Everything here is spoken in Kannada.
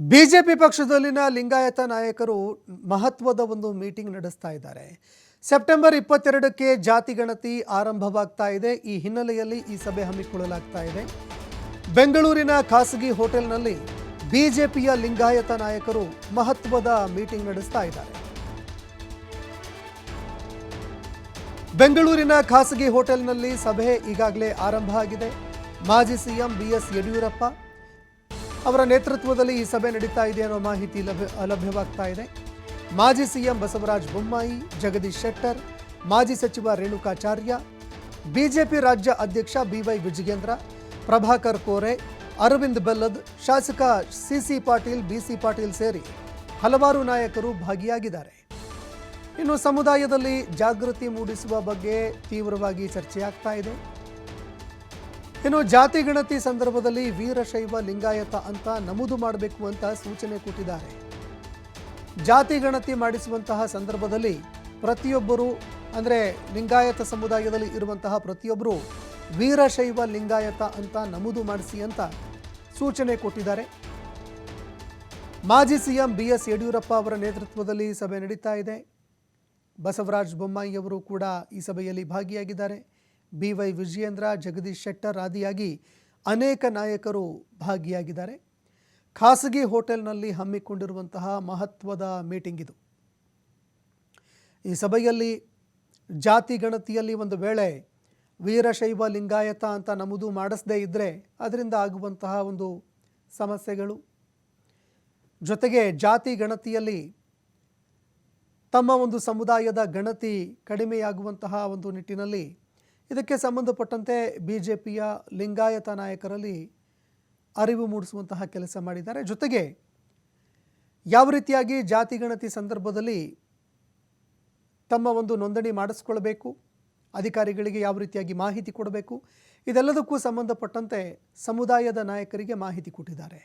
ಬಿಜೆಪಿ ಪಕ್ಷದಲ್ಲಿನ ಲಿಂಗಾಯತ ನಾಯಕರು ಮಹತ್ವದ ಒಂದು ಮೀಟಿಂಗ್ ನಡೆಸ್ತಾ ಇದ್ದಾರೆ. ಸೆಪ್ಟೆಂಬರ್ ಇಪ್ಪತ್ತೆರಡಕ್ಕೆ ಜಾತಿ ಗಣತಿ ಆರಂಭವಾಗ್ತಾ ಇದೆ. ಈ ಹಿನ್ನೆಲೆಯಲ್ಲಿ ಈ ಸಭೆ ಹಮ್ಮಿಕೊಳ್ಳಲಾಗ್ತಾ ಇದೆ. ಬೆಂಗಳೂರಿನ ಖಾಸಗಿ ಹೋಟೆಲ್ನಲ್ಲಿ ಬಿಜೆಪಿಯ ಲಿಂಗಾಯತ ನಾಯಕರು ಮಹತ್ವದ ಮೀಟಿಂಗ್ ನಡೆಸ್ತಾ ಇದ್ದಾರೆ. ಬೆಂಗಳೂರಿನ ಖಾಸಗಿ ಹೋಟೆಲ್ನಲ್ಲಿ ಸಭೆ ಈಗಾಗಲೇ ಆರಂಭ ಆಗಿದೆ. ಮಾಜಿ ಸಿಎಂ ಬಿಎಸ್ ಯಡಿಯೂರಪ್ಪ ಅವರ ನೇತೃತ್ವದಲ್ಲಿ ಈ ಸಭೆ ನಡೀತಾ ಇದೆ ಅನ್ನೋ ಮಾಹಿತಿ ಲಭ್ಯ ಲಭ್ಯವಾಗ್ತಾ ಇದೆ. ಮಾಜಿ ಸಿಎಂ ಬಸವರಾಜ ಬೊಮ್ಮಾಯಿ, ಜಗದೀಶ್ ಶೆಟ್ಟರ್, ಮಾಜಿ ಸಚಿವ ರೇಣುಕಾಚಾರ್ಯ, ಬಿಜೆಪಿ ರಾಜ್ಯ ಅಧ್ಯಕ್ಷ ಬಿವೈ ವಿಜಯೇಂದ್ರ, ಪ್ರಭಾಕರ್ ಕೋರೆ, ಅರವಿಂದ್ ಬೆಲ್ಲದ್, ಶಾಸಕ ಸಿಸಿ ಪಾಟೀಲ್ ಬಿಸಿ ಪಾಟೀಲ್ ಸೇರಿ ಹಲವಾರು ನಾಯಕರು ಭಾಗಿಯಾಗಿದ್ದಾರೆ. ಇನ್ನು ಸಮುದಾಯದಲ್ಲಿ ಜಾಗೃತಿ ಮೂಡಿಸುವ ಬಗ್ಗೆ ತೀವ್ರವಾಗಿ ಚರ್ಚೆಯಾಗ್ತಾ ಇದೆ. ಇನ್ನು ಜಾತಿ ಗಣತಿ ಸಂದರ್ಭದಲ್ಲಿ ವೀರಶೈವ ಲಿಂಗಾಯತ ಅಂತ ನಮೂದು ಮಾಡಬೇಕು ಅಂತ ಸೂಚನೆ ಕೊಟ್ಟಿದ್ದಾರೆ. ಜಾತಿ ಗಣತಿ ಮಾಡಿಸುವಂತಹ ಸಂದರ್ಭದಲ್ಲಿ ಪ್ರತಿಯೊಬ್ಬರು, ಅಂದರೆ ಲಿಂಗಾಯತ ಸಮುದಾಯದಲ್ಲಿ ಇರುವಂತಹ ಪ್ರತಿಯೊಬ್ಬರು ವೀರಶೈವ ಲಿಂಗಾಯತ ಅಂತ ನಮೂದು ಮಾಡಿಸಿ ಅಂತ ಸೂಚನೆ ಕೊಟ್ಟಿದ್ದಾರೆ. ಮಾಜಿ ಸಿಎಂ ಬಿ ಎಸ್ ಯಡಿಯೂರಪ್ಪ ಅವರ ನೇತೃತ್ವದಲ್ಲಿ ಸಭೆ ನಡೀತಾ ಇದೆ. ಬಸವರಾಜ ಬೊಮ್ಮಾಯಿ ಅವರು ಕೂಡ ಈ ಸಭೆಯಲ್ಲಿ ಭಾಗಿಯಾಗಿದ್ದಾರೆ. ಬಿ ವೈ ವಿಜಯೇಂದ್ರ, ಜಗದೀಶ್ ಶೆಟ್ಟರ್ ಆದಿಯಾಗಿ ಅನೇಕ ನಾಯಕರು ಭಾಗಿಯಾಗಿದ್ದಾರೆ. ಖಾಸಗಿ ಹೋಟೆಲ್ನಲ್ಲಿ ಹಮ್ಮಿಕೊಂಡಿರುವಂತಹ ಮಹತ್ವದ ಮೀಟಿಂಗ್ ಇದು. ಈ ಸಭೆಯಲ್ಲಿ ಜಾತಿ ಗಣತಿಯಲ್ಲಿ ಒಂದು ವೇಳೆ ವೀರಶೈವ ಲಿಂಗಾಯತ ಅಂತ ನಮೂದು ಮಾಡಿಸದೇ ಇದ್ದರೆ ಅದರಿಂದ ಆಗುವಂತಹ ಒಂದು ಸಮಸ್ಯೆಗಳು. ಜೊತೆಗೆ ಜಾತಿ ಗಣತಿಯಲ್ಲಿ ತಮ್ಮ ಒಂದು ಸಮುದಾಯದ ಗಣತಿ ಕಡಿಮೆಯಾಗುವಂತಹ ಒಂದು ನಿಟ್ಟಿನಲ್ಲಿ ಇದಕ್ಕೆ ಸಂಬಂಧಪಟ್ಟಂತೆ ಬಿ ಜೆ ಪಿಯ ಲಿಂಗಾಯತ ನಾಯಕರಲ್ಲಿ ಅರಿವು ಮೂಡಿಸುವಂತಹ ಕೆಲಸ ಮಾಡಿದ್ದಾರೆ. ಜೊತೆಗೆ ಯಾವ ರೀತಿಯಾಗಿ ಜಾತಿ ಗಣತಿ ಸಂದರ್ಭದಲ್ಲಿ ತಮ್ಮ ಒಂದು ನೋಂದಣಿ ಮಾಡಿಸ್ಕೊಳ್ಬೇಕು ಅಧಿಕಾರಿಗಳಿಗೆ ಯಾವ ರೀತಿಯಾಗಿ ಮಾಹಿತಿ ಕೊಡಬೇಕು, ಇದೆಲ್ಲದಕ್ಕೂ ಸಂಬಂಧಪಟ್ಟಂತೆ ಸಮುದಾಯದ ನಾಯಕರಿಗೆ ಮಾಹಿತಿ ಕೊಟ್ಟಿದ್ದಾರೆ.